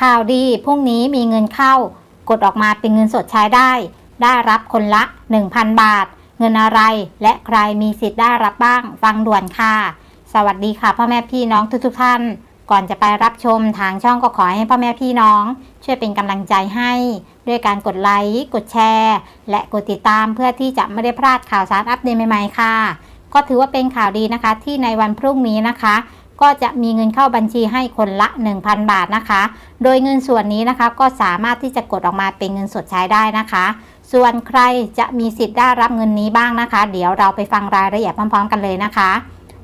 ข่าวดีพรุ่งนี้มีเงินเข้า กดออกมาเป็นเงินสดใช้ได้ ได้รับคนละ 1,000 บาท เงินอะไร และใครมีสิทธิ์ได้รับบ้าง ฟังด่วนค่ะ สวัสดีค่ะพ่อแม่พี่น้องทุกๆท่าน ก่อนจะไปรับชมทางช่องก็ขอให้พ่อแม่พี่น้อง ช่วยเป็นกำลังใจให้ ด้วยการกดไลค์กดแชร์ และกดติดตามเพื่อที่จะไม่ได้พลาดข่าวสารอัปเดตใหม่ๆค่ะ ก็ถือว่าเป็นข่าวดีนะคะที่ในวันพรุ่งนี้นะคะ ก็จะมีเงินเข้าบัญชีให้คนละ 1,000 บาทนะคะ โดยเงินส่วนนี้นะคะก็สามารถที่จะกดออกมาเป็นเงินสดใช้ได้นะคะ ส่วนใครจะมีสิทธิ์ได้รับเงินนี้บ้างนะคะ เดี๋ยวเราไปฟังรายละเอียดพร้อม ๆ กันเลยนะคะ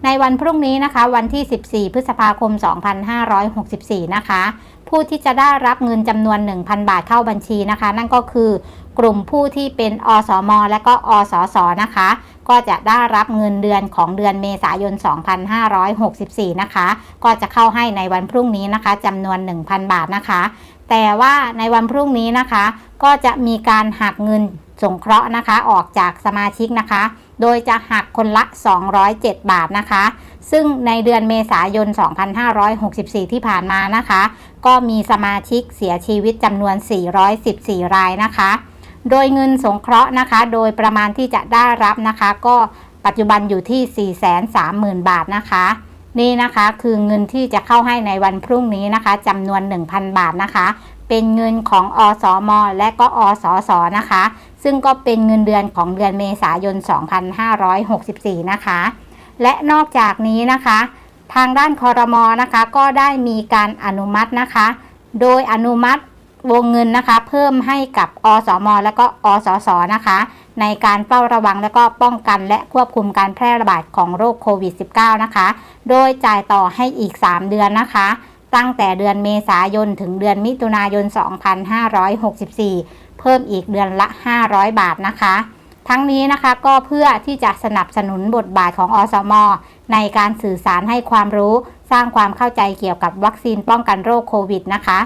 ในวันพรุ่งนี้นะคะ วันที่ 14 พฤษภาคม 2564 นะคะ ผู้ที่จะได้รับเงินจำนวน 1,000 บาทเข้าบัญชีนะคะ นั่นก็คือกลุ่มผู้ที่เป็นอสมและก็อสสนะคะ ก็จะได้รับเงินเดือนของเดือนเมษายน 2564 นะคะ ก็จะเข้าให้ในวันพรุ่งนี้นะคะจำนวน 1,000 บาทนะคะ แต่ว่าในวันพรุ่งนี้นะคะ ก็จะมีการหักเงินสงเคราะห์นะคะ ออกจากสมาชิกนะคะ โดยจะหักคนละ 207 บาทนะคะ ซึ่งในเดือนเมษายน 2564 ที่ผ่านมานะคะ ก็มีสมาชิกเสียชีวิตจำนวน 414 รายนะคะ โดยเงินสงเคราะห์นะคะ โดยประมาณที่จะได้รับนะคะ ก็ปัจจุบันอยู่ที่ 430,000 บาทนะคะ นี่นะคะคือเงินที่จะเข้าให้ในวันพรุ่งนี้นะคะจำนวน 1,000 บาทนะคะ เป็นเงินของอสม และก็อสสนะคะ ซึ่งก็เป็นเงินเดือนของเดือนเมษายน 2564 นะคะ และนอกจากนี้นะคะ ทางด้านคอรมอนะคะก็ได้มีการอนุมัตินะคะ โดยอนุมัติ วงเงินนะคะ เพิ่มให้กับอสม และก็อสสนะคะ ในการเฝ้าระวังและก็ป้องกันและควบคุมการแพร่ระบาดของโรคโควิด -19 นะคะ โดยจ่ายต่อให้อีก 3 เดือนนะคะ ตั้งแต่เดือนเมษายนถึงเดือนมิถุนายน 2564 เพิ่มอีกเดือนละ 500 บาทนะคะทั้งนี้นะคะก็เพื่อที่จะสนับสนุนบทบาทของอสม ในการสื่อสารให้ความรู้ สร้างความเข้าใจเกี่ยวกับวัคซีนป้องกันโรคโควิดนะคะ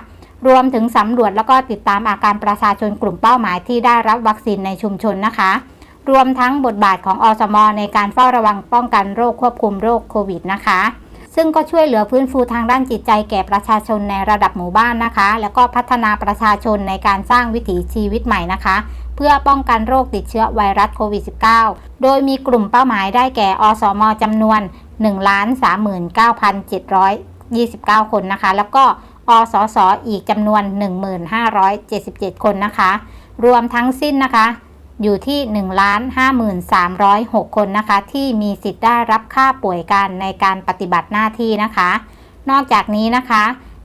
รวมถึงสำรวจแล้วก็ติดตามอาการประชาชนกลุ่มเป้าหมายที่ได้รับวัคซีนในชุมชนนะคะ รวมทั้งบทบาทของอสม ในการเฝ้าระวังป้องกันโรคควบคุมโรคโควิดนะคะ ซึ่งก็ช่วยเหลือฟื้นฟูทางด้านจิตใจแก่ประชาชนในระดับหมู่บ้านนะคะ แล้วก็พัฒนาประชาชนในการสร้างวิถีชีวิตใหม่นะคะ เพื่อป้องกันโรคติดเชื้อไวรัสโควิด -19 โดยมีกลุ่มเป้าหมายได้แก่อสมจำนวน1,39,729 คนนะคะ แล้วก็ อสสอีกจำนวน 1577 คนนะคะ รวมทั้งสิ้นนะคะ อยู่ที่ 1,5306 คนนะคะ ที่มีสิทธิ์ได้รับค่าป่วยการในการปฏิบัติหน้าที่นะคะ นอกจากนี้นะคะ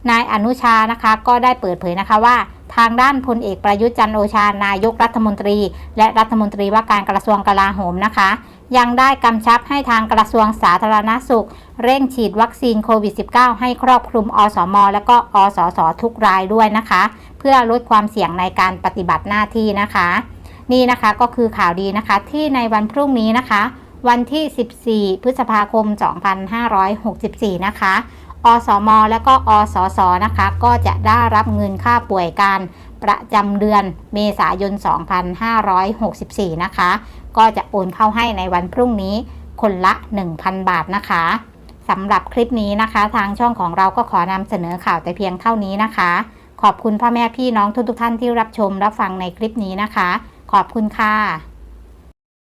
นายอนุชานะคะก็ได้เปิดเผยนะคะว่าทางด้านพลเอกประยุทธ์จันโอชานายกรัฐมนตรี และรัฐมนตรีว่าการกระทรวงกลาโหมนะคะ ยังได้กำชับให้ทางกระทรวงสาธารณสุข เร่งฉีดวัคซีนโควิด -19 ให้ครอบคลุมอสม และก็อสสทุกรายด้วยนะคะ เพื่อลดความเสี่ยงในการปฏิบัติหน้าที่นะคะ นี่นะคะก็คือข่าวดีนะคะที่ในวันพรุ่งนี้นะคะ วันที่ 14 พฤษภาคม 2564 นะคะอสม และก็อสสนะคะ ก็จะได้รับเงินค่าป่วยการประจำเดือนเมษายน 2564 นะคะ ก็จะโอนเข้าให้ในวันพรุ่งนี้คนละ 1,000 บาทนะคะสำหรับคลิปนี้นะคะ ทางช่องของเราก็ขอนำเสนอข่าวแต่เพียงเท่านี้นะคะ ขอบคุณพ่อแม่พี่น้องทุกๆท่านที่รับชมรับฟังในคลิปนี้นะคะ ขอบคุณค่ะ